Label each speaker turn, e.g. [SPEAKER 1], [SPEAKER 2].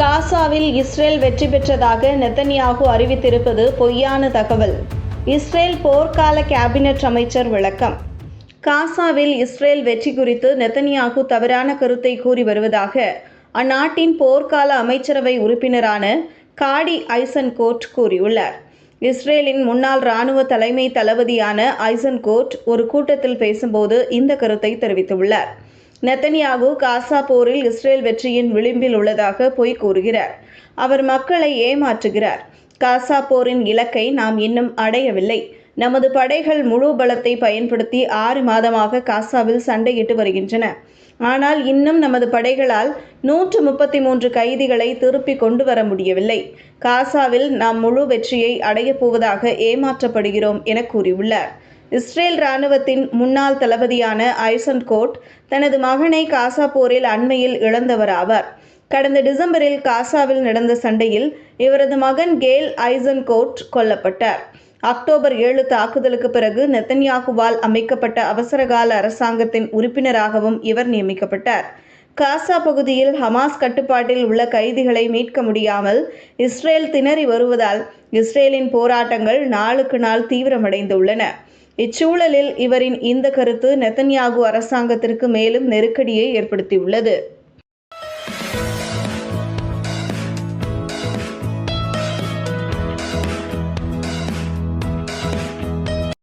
[SPEAKER 1] காசாவில் இஸ்ரேல் வெற்றி பெற்றதாக நெத்தன்யாகு அறிவித்திருப்பது பொய்யான தகவல். இஸ்ரேல் போர்க்கால கேபினெட் அமைச்சர் விளக்கம். காசாவில் இஸ்ரேல் வெற்றி குறித்து நெத்தன்யாகு தவறான கருத்தை கூறி வருவதாக அந்நாட்டின் போர்க்கால அமைச்சரவை உறுப்பினரான காடி ஐசன் கோட் கூறியுள்ளார். இஸ்ரேலின் முன்னாள் இராணுவ தலைமை தளபதியான ஐசன் கோட் ஒரு கூட்டத்தில் பேசும்போது இந்த கருத்தை தெரிவித்துள்ளார். நெத்தன்யாகு காசா போரில் இஸ்ரேல் வெற்றியின் விளிம்பில் உள்ளதாக பொய் கூறுகிறார். அவர் மக்களை ஏமாற்றுகிறார். காசா போரின் இலக்கை நாம் இன்னும் அடையவில்லை. நமது படைகள் முழு பலத்தை பயன்படுத்தி ஆறு மாதமாக காசாவில் சண்டையிட்டு வருகின்றன. ஆனால் இன்னும் நமது படைகளால் நூற்று முப்பத்தி மூன்று கைதிகளை திருப்பி கொண்டு வர முடியவில்லை. காசாவில் நாம் முழு வெற்றியை அடையப் போவதாக ஏமாற்றப்படுகிறோம் என கூறியுள்ளார். இஸ்ரேல் இராணுவத்தின் முன்னாள் தளபதியான ஐசன் கோட் தனது மகனை காசா போரில் அண்மையில் இழந்தவராவார். கடந்த டிசம்பரில் காசாவில் நடந்த சண்டையில் இவரது மகன் கேல் ஐசன் கோட் கொல்லப்பட்டார். அக்டோபர் ஏழு தாக்குதலுக்கு பிறகு நெத்தன்யாகுவால் அமைக்கப்பட்ட அவசரகால அரசாங்கத்தின் உறுப்பினராகவும் இவர் நியமிக்கப்பட்டார். காசா பகுதியில் ஹமாஸ் கட்டுப்பாட்டில் உள்ள கைதிகளை மீட்க முடியாமல் இஸ்ரேல் திணறி வருவதால் இஸ்ரேலின் போராட்டங்கள் நாளுக்கு நாள் தீவிரமடைந்துள்ளன. இச்சூழலில் இவரின் இந்த கருத்து நெத்தன்யாகு அரசாங்கத்திற்கு மேலும் நெருக்கடியை ஏற்படுத்தியுள்ளது.